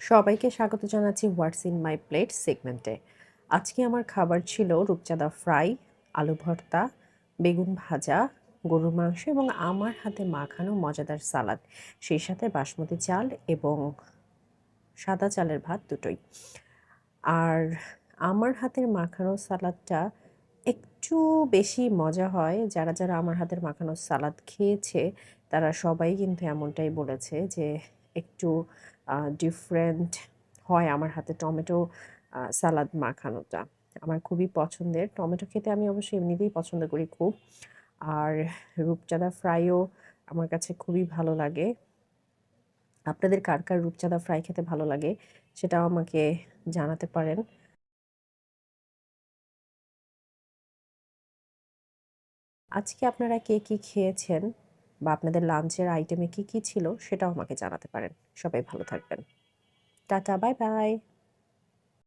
সবাইকে স্বাগত জানাচ্ছি হোয়াটস ইন মাই প্লেট সেগমেন্টে আজকে আমার খাবার ছিল রূপচাঁদা ফ্রাই আলু ভর্তা, বেগুন ভাজা, গরুর মাংস এবং আমার হাতে মাখানো মজাদার সালাদ। সেই সাথে বাসমতি চাল এবং সাদা চালের ভাত দুটোই। আর আমার হাতের মাখানো সালাদটা একটু বেশি মজা হয়। যারা যারা আমার হাতের মাখানো সালাদ খেয়েছে, তারা সবাই কিন্তু এমনটাই বলেছে যে একটু ডিফারেন্ট হয় আমার হাতে টমেটো সালাদ মাখানোটা। আমার খুবই পছন্দের। টমেটো খেতে আমি অবশ্যই এমনিতেই পছন্দ করি খুব। আর রূপচাঁদা ফ্রাইও আমার কাছে খুবই ভালো লাগে। আপনাদের কার কার রূপচাঁদা ফ্রাই খেতে ভালো লাগে সেটাও আমাকে জানাতে পারেন। আজকে আপনারা কে কী খেয়েছেন? বা আপনাদের লাঞ্চের আইটেমে কি কি ছিল সেটাও আমাকে জানাতে পারেন। সবাই ভালো থাকবেন। Tata bye bye